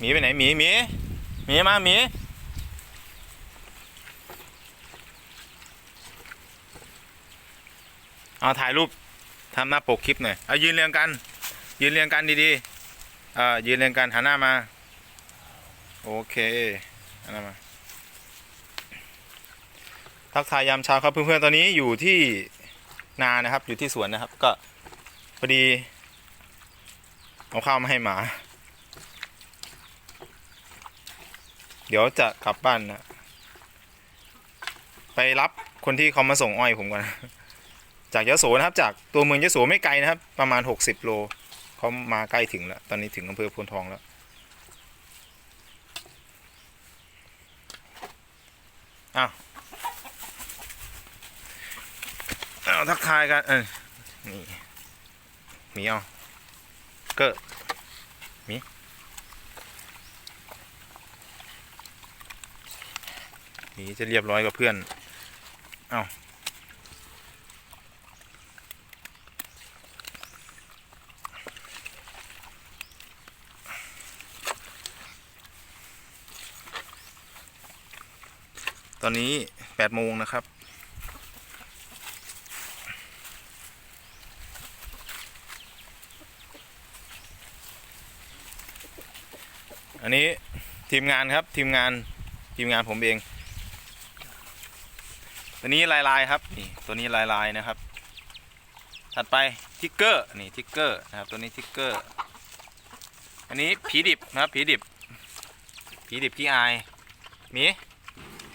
หมีไปไหนหมีหมีหมีมาหมีเอาถ่ายรูปทำหน้าปกคลิปหน่อยเอายืนเรียงกัน ยืนเรียงกันดีๆเอ่ายืนเรียงกันหันหน้ามา โอเคหันหน้ามาทักทายยามเช้าครับเพื่อนๆตอนนี้อยู่ที่นานะครับ อยู่ที่สวนนะครับ ก็พอดีเอาข้าวมาให้หมา เดี๋ยวจะกลับบ้านนะไปรับคนที่เขามาส่งอ้อยผมก่อนจากยะโสนะครับ จากตัวเมืองยะโสไม่ไกลนะครับ ประมาณ 60 โลเขามาใกล้ถึงแล้ว ตอนนี้ถึงอำเภอพนทองแล้ว อ้าวเอาทักทายกันเออนี่มีเอาเก็หมี หมีจะเรียบร้อยกับเพื่อน เอาตอนนี้แปดโมงนะครับ อันนี้ทีมงานครับทีมงานทีมงานผมเอง ตัวนี้ลายลายครับนี่ตัวนี้ลายลายนะครับ ถัดไปทิกเกอร์นี่ทิกเกอร์นะครับตัวนี้ทิกเกอร์ อันนี้ผีดิบนะครับผีดิบผีดิบขี้อายหมี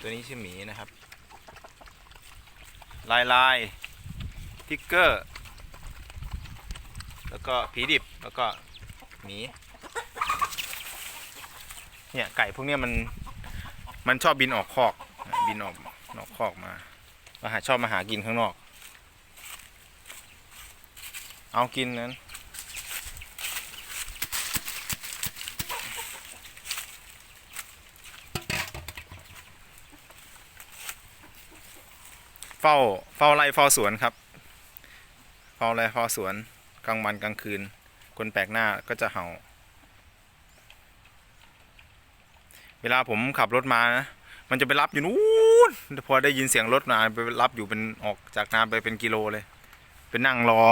ตัวนี้ชื่อหมีนะครับ ลายลายทิกเกอร์ แล้วก็ผีดิบแล้วก็หมีเนี่ยไก่พวกนี้มันมันชอบบินออกคอกบินออกนอกคอกมา มาหาชอบมาหากินข้างนอก เอากินนั้น เฝ้าเฝ้าไร่เฝ้าสวนครับ เฝ้าไร่เฝ้าสวนกลางวันกลางคืน คนแปลกหน้าก็จะเห่า เวลาผมขับรถมานะ มันจะไปรับอยู่นู้ นพอได้ยินเสียงรถมาไปรับอยู่เป็นออกจากนาไปเป็นกิโลเลย เป็นนั่งรอ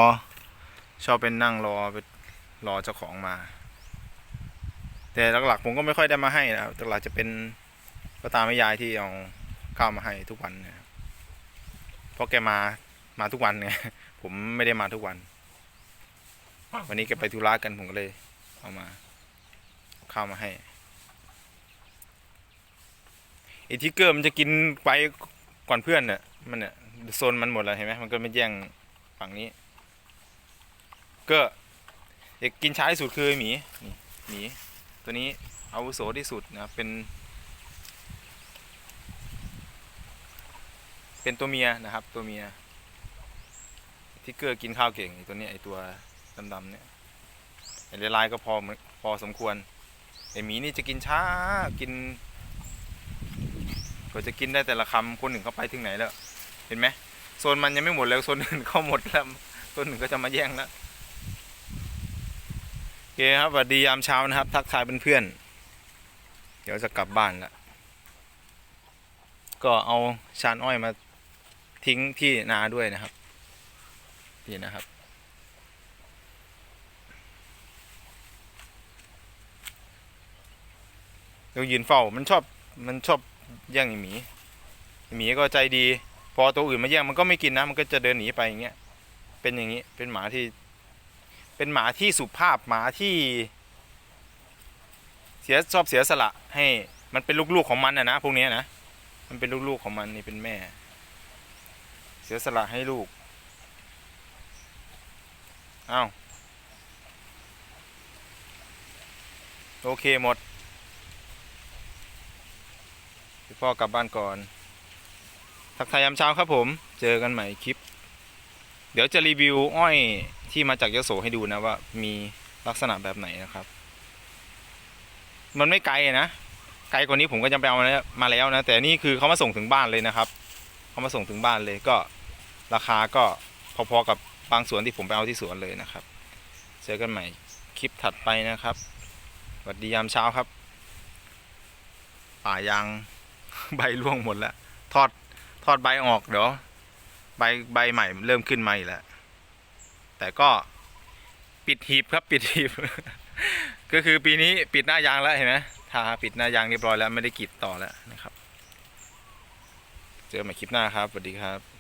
ชอบเป็นนั่งรอไปรอเจ้าของมา แต่หลักๆผมก็ไม่ค่อยได้มาให้นะครับหลักจะเป็นก็ตามแม่ยายที่เอาข้าวมาให้ทุกวันนะครับเพราะแกมามาทุกวันไงผมไม่ได้มาทุกวัน วันนี้แกไปธุระกันผมก็เลย เอามาเอาข้าวมาให้ ไอ้ทิกเกอร์มันจะกินไปก่อนเพื่อนเนี่ยมันเนี่ยโซนมันหมดแล้วเห็นไหมมันก็ไม่แย่งฝั่งนี้ ก็เอกกินช้าที่สุดคือหมีนี่หมีตัวนี้อาวุโสที่สุดนะครับเป็น เป็นตัวเมียนะครับ ตัวเมียทิกเกอร์กินข้าวเก่งไอตัวนี้ไอ้ตัวดำๆเนี่ยไอ้ลายก็พอพอสมควรไอ้หมีนี่จะกินช้ากิน ก็จะกินได้แต่ละคำคนหนึ่งเขาไปถึงไหนแล้ว เห็นไหมโซนมันยังไม่หมดเลยโซนอื่นเขาหมดแล้วโซนหนึ่งก็จะมาแย่งแล้วโอเคครับสวัสดียามเช้านะครับ ทักทายเพื่อนๆเดี๋ยวจะกลับบ้านแล้วก็เอาชานอ้อยมาทิ้งที่นาด้วยนะครับนี่นะครับเดี๋ยวยืนเฝ้ามันชอบมันชอบ แย่งไอหมีไอหมีก็ใจดี พอตัวอื่นมาแย่งมันก็ไม่กินนะ มันก็จะเดินหนีไปอย่างเงี้ย เป็นอย่างนี้ เป็นหมาที่ เป็นหมาที่สุภาพ หมาที่ เสียชอบเสียสละ ให้ มันเป็นลูกๆของมันนะนะพวกนี้นะ มันเป็นลูกๆของมันนี่เป็นแม่ เสียสละให้ลูก อ้าว โอเคหมด พี่พ่อกลับบ้านก่อน ทักทายยามเช้าครับผม เจอกันใหม่คลิป เดี๋ยวจะรีวิวอ้อยที่มาจากยโสให้ดูนะว่ามีลักษณะแบบไหนนะครับ มันไม่ไกลนะ ไกลกว่านี้ผมก็จะไปเอามาแล้วมาแล้วนะ แต่นี่คือเขามาส่งถึงบ้านเลยนะครับ เขามาส่งถึงบ้านเลยก็ราคาก็พอๆกับบางสวนที่ผมไปเอาที่สวนเลยนะครับ เจอกันใหม่คลิปถัดไปนะครับสวัสดียามเช้าครับ ป่ายาง ใบร่วงหมดแล้วทอดทอดใบออกเดี๋ยวใบใบใหม่เริ่มขึ้นมาอีกแล้ว แต่ก็ปิดหีบครับปิดหีบ ก็คือปีนี้ปิดหน้ายางแล้วเห็นไหมทาปิดหน้ายางเรียบร้อยแล้วไม่ได้กรีดต่อแล้วนะครับ เจอกันใหม่คลิปหน้าครับสวัสดีครับ